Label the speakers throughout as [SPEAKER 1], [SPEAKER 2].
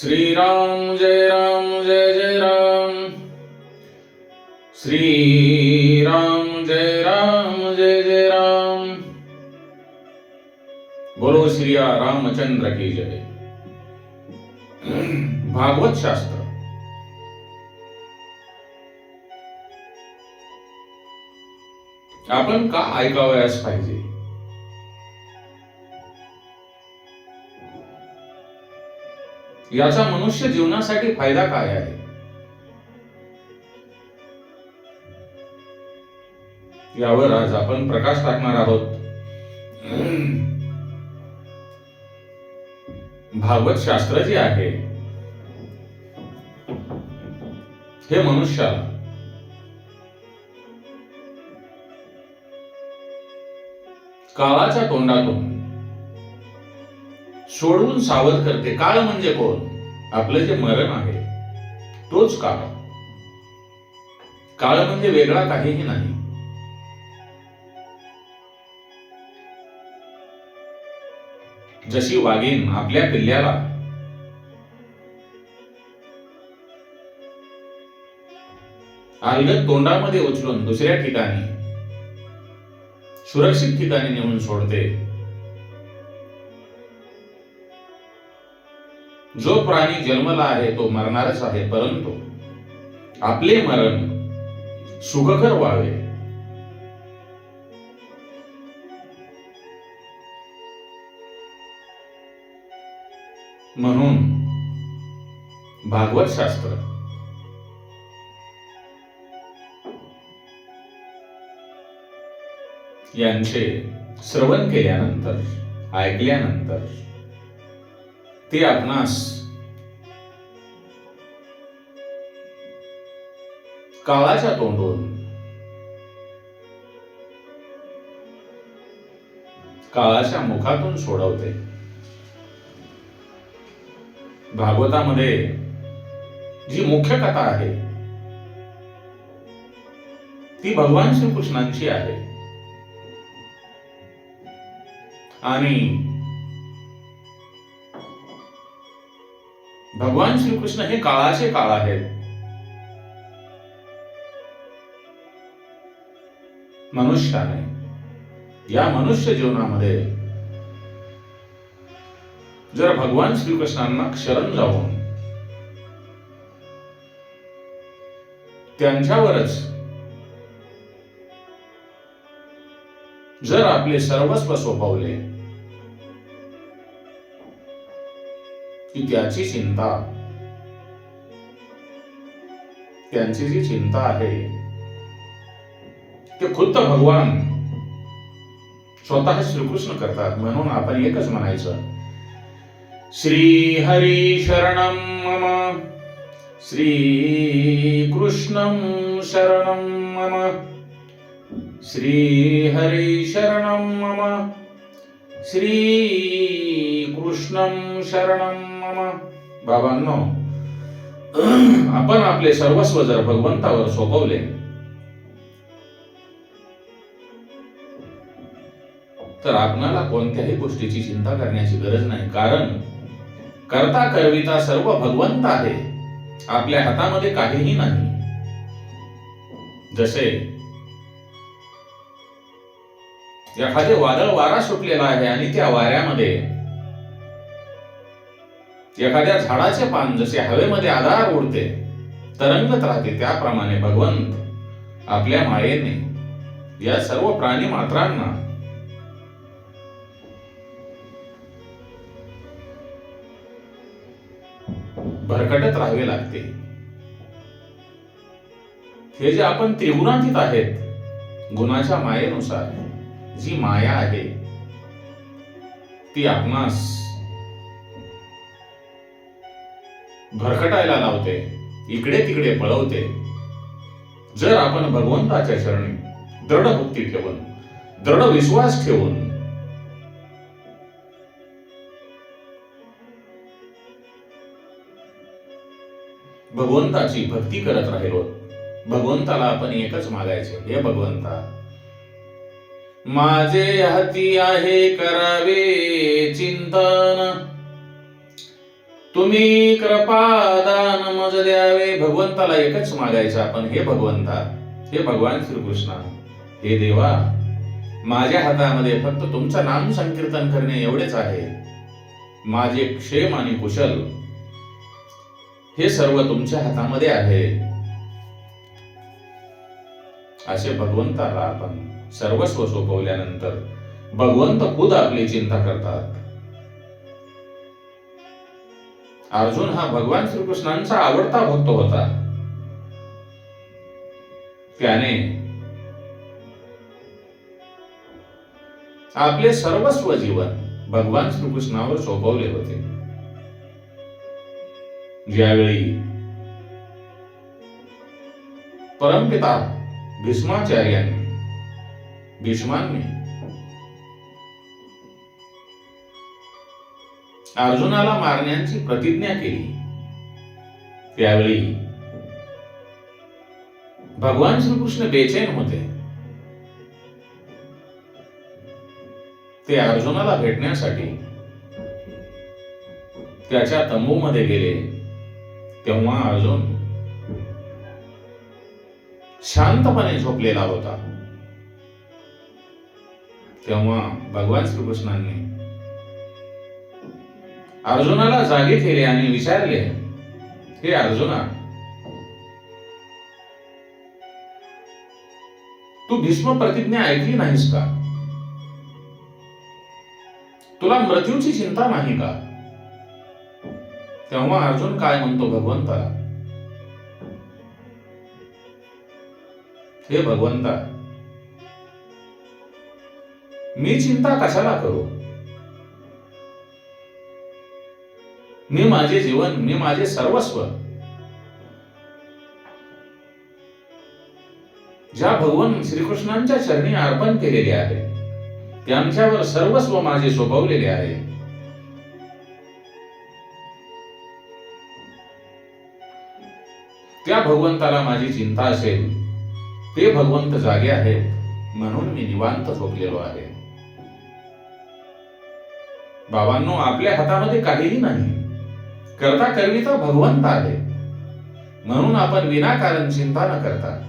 [SPEAKER 1] श्रीराम, जय राम, जय जय राम। श्री राम जय राम, जय जय राम। बोलो श्रिया रामचंद्र की जय। भागवत शास्त्र। आपण का ऐकावयास पाहिजे? याचा मनुष्य जीवनासाठी फायदा काय आहे? यावर आज आपण प्रकाश टाकणार आहोत. भागवत शास्त्र जे आहे हे मनुष्याला काळाच्या तोंडातून सोडवून सावध करते. काळ म्हणजे कोण? आपलं जे मरण आहे तोच काळ. काळ म्हणजे वेगळा काहीही नाही. जशी वाघीण आपल्या पिल्ल्याला अलगद तोंडामध्ये उचलून दुसऱ्या ठिकाणी सुरक्षित ठिकाणी नेऊन सोडते जो प्राणी जन्मला आहे तो मरणारच आहे परंतु आपले मरण सुखकर व्हावे. म्हणून भागवत शास्त्र यांचे श्रवण केल्यानंतर ऐकल्यानंतर ते आपणास काळाच्या तोंडून. काळाच्या मुखातून सोडवते. भागवतामध्ये जी मुख्य कथा आहे ती भगवान श्रीकृष्णांची आहे. आणि भगवान श्रीकृष्ण हे काळाचे काळ आहेत. मनुष्याने या मनुष्य जीवनामध्ये जर भगवान श्रीकृष्णांना शरण जाऊन त्यांच्यावरच जर आपले सर्वस्व सोपवले की त्याची चिंता. त्यांची जी चिंता आहे ते खुद्द भगवान स्वतः श्रीकृष्ण करतात. म्हणून आपण एकच म्हणायचं. श्री हरी शरण मम. श्री कृष्णम शरणम मम. श्री हरी शरण मम. श्री कृष्णम शरणम बाबांनो आपण आपले सर्वस्व जर भगवंतावर सोपवले तर आपणाला कोणत्याही गोष्टीची चिंता करण्याची गरज नाही. कारण करता करविता सर्व भगवंत आहे. आपल्या हातामध्ये काहीही नाही. जसे एखादे वादळ वारा सुटलेला आहे आणि त्या वाऱ्यामध्ये एखाद्या झाडाचे पान जसे हवेमध्ये आधार उडते तरंगत राहते त्याप्रमाणे भगवंत आपल्या मायेने या सर्व प्राणी मात्रांना भरकटत राहावे लागते. हे जे आपण त्रिगुणातीत आहेत गुणाच्या मायेनुसार जी माया आहे ती आपणास भरकटायला लावते इकडे तिकडे पळवते. जर आपण भगवंताच्या चरणी दृढ भक्ती ठेवून दृढ विश्वास ठेवून भगवंताची भक्ती करत राहिलो भगवंताला आपण एकच मागायचे हे भगवंता माझे हाती आहे करावे चिंतन तुम्ही कृपादान मज द्यावे. भगवंताला एकच मागायचं आपण हे भगवंता. हे भगवान श्रीकृष्णा. हे देवा माझ्या हातामध्ये फक्त तुमचं नाम संकीर्तन करणे एवढेच आहे. माझे क्षेम आणि कुशल हे सर्व तुमच्या हातामध्ये आहे. असे भगवंताला आपण सर्वस्व सोपवल्यानंतर भगवंत खुद आपली चिंता करतात. अर्जुन हा भगवान श्रीकृष्णांचा आवडता भक्त होता. त्याने आपले सर्वस्व जीवन भगवान श्रीकृष्णावर सोपवले होते. ज्यावेळी परमपिता भीष्माचार्यांनी भीष्मांनी अर्जुनाला मारण्याची प्रतिज्ञा केली. त्यावेळी भगवान श्रीकृष्ण बेचैन होते. ते अर्जुनाला भेटण्यासाठी त्याच्या तंबूमध्ये गेले. तेव्हा अर्जुन शांतपणे झोपलेला होता. तेव्हा भगवान श्रीकृष्णांनी अर्जुनाला जागे केले आणि विचारले हे अर्जुना तू भीष्म प्रतिज्ञा ऐकली नाहीस का? तुला मृत्यूची चिंता नाही का? तेव्हा अर्जुन काय म्हणतो भगवंताला हे भगवंता मी चिंता कशाला करू? मी माझे जीवन मी माझे सर्वस्व. ज्या भगवान श्रीकृष्णांच्या चरणी अर्पण केलेले आहे त्यांच्यावर सर्वस्व माझे सोपवलेले आहे. त्या भगवंताला माझी चिंता असेल ते भगवंत जागे आहेत म्हणून मी निवांत झोपलेलो आहे. बाबांनो आपल्या हातामध्ये काहीही नाही. करता करविता भगवंत आहे. म्हणून आपण विनाकारण चिंता न करता.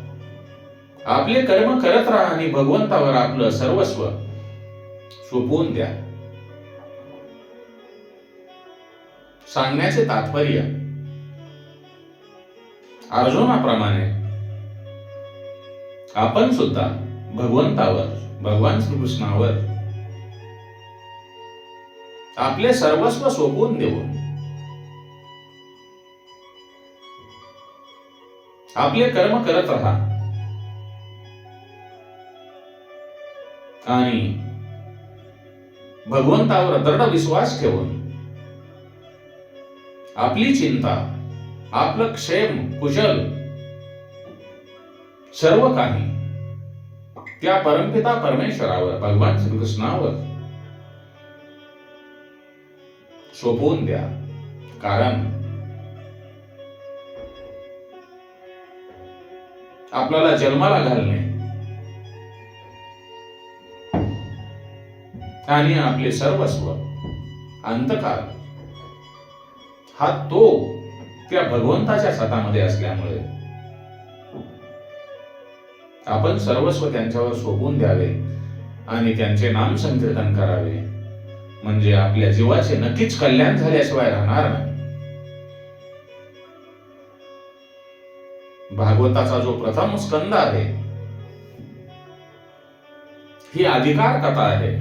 [SPEAKER 1] आपले कर्म करत राहा आणि भगवंतावर आपलं सर्वस्व सोपवून द्या. सांगण्याचे तात्पर्य. अर्जुनाप्रमाणे आपण सुद्धा भगवंतावर भगवान श्रीकृष्णावर आपले सर्वस्व सोपवून देऊन आपले कर्म करत राहा. आणि भगवंतावर दृढ विश्वास ठेवून आपली चिंता आपलं क्षेम कुशल सर्व काही त्या परमपिता परमेश्वरावर भगवान श्रीकृष्णावर सोपवून द्या. कारण आपल्याला जन्माला घालणे. आणि आपले सर्वस्व अंतकार हा तो त्या भगवंताच्या सतामध्ये असल्यामुळे आपण सर्वस्व त्यांच्यावर सोपून द्यावे आणि त्यांचे नाम संकीर्तन करावे. म्हणजे आपल्या जीवाचे नक्कीच कल्याण झाल्याशिवाय राहणार नाही. भागवताचा जो प्रथम स्कंद आहे ही अधिकार कथा आहे.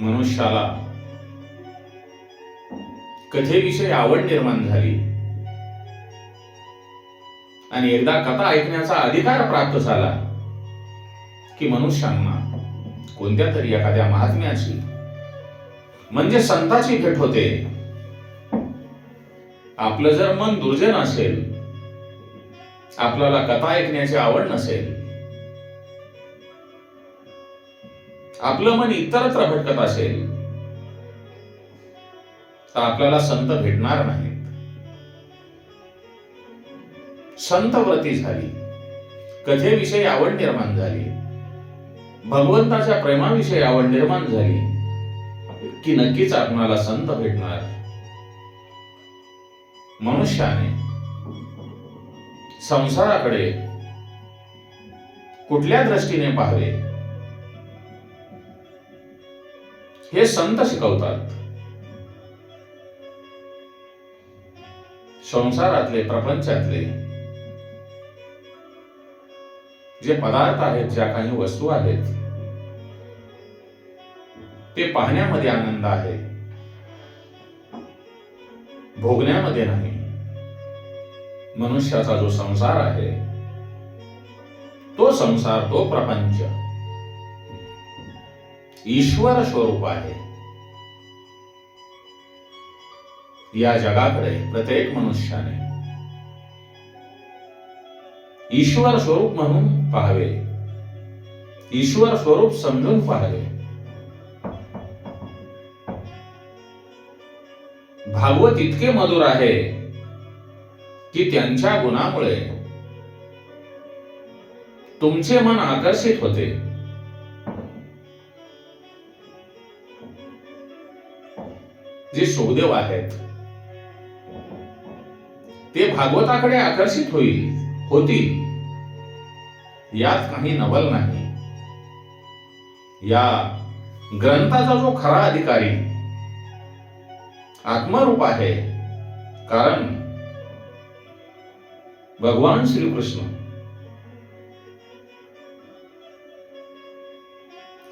[SPEAKER 1] मनुष्याला कथेविषयी आवड निर्माण झाली. आणि एकदा कथा ऐकण्याचा अधिकार प्राप्त झाला की मनुष्यांना कोणत्या तरी एखाद्या महात्म्याची म्हणजे संताची भेट होते. आपलं जर मन दुर्जन असेल आपल्याला कथा ऐकण्याची आवड नसेल आपलं मन इतरत्र भटकत असेल तर आपल्याला संत भेटणार नाहीत. संत व्रती झाली कथेविषयी आवड निर्माण झाली भगवंताच्या प्रेमाविषयी आवड निर्माण झाली की नक्कीच आपणाला संत भेटणार. मनुष्याने संसाराकडे कुठल्या दृष्टीने पाहावे? हे संत शिकवतात. संसारातले प्रपंचातले जे पदार्थ आहेत ज्या काही वस्तू आहेत ते पाहण्यामध्ये आनंद आहे. भोगण्यामध्ये नाही. मनुष्याचा जो संसार आहे तो संसार तो प्रपंच ईश्वर स्वरूप आहे. या जगाकडे प्रत्येक मनुष्याने ईश्वर स्वरूप म्हणून पाहावे ईश्वर स्वरूप समजून पाहावे. भागवत इतके मधुर आहे की त्यांच्या गुणामुळे तुमचे मन आकर्षित होते. जे सुखदेव आहेत ते भागवताकडे आकर्षित होईल होतील. यात काही नवल नाही. या ग्रंथाचा जो खरा अधिकारी आत्मरूप आहे. कारण भगवान श्रीकृष्ण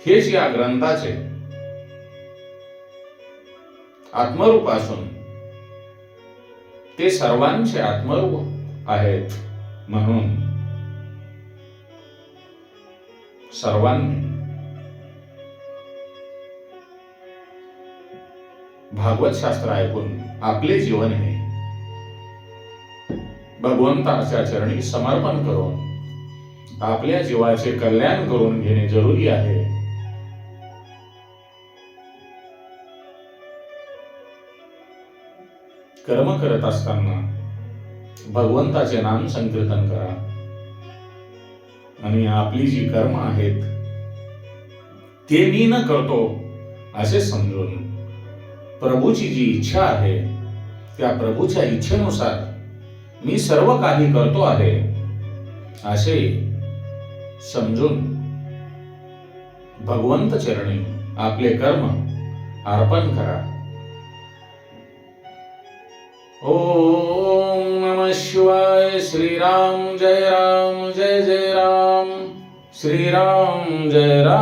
[SPEAKER 1] हेच या ग्रंथाचे आत्मरूप असून ते सर्वांचे आत्मरूप आहेत म्हणून सर्वांनी भागवत शास्त्र ऐकून आपले जीवन हे. भगवंताच्या चरणी समर्पण करून आपल्या जीवाचे कल्याण करून घेणे जरुरी आहे. कर्म करत असताना भगवंताचे नाम संकीर्तन करा. आणि आपली जी कर्म आहेत ते मी न करतो असे समजून प्रभूची जी इच्छा आहे त्या प्रभूच्या इच्छेनुसार मी सर्व काही करतो आहे असे समजून भगवंत चरणी आपले कर्म अर्पण करा. ओम नम शिवाय श्रीराम जय राम जय जय राम श्रीराम जय राम.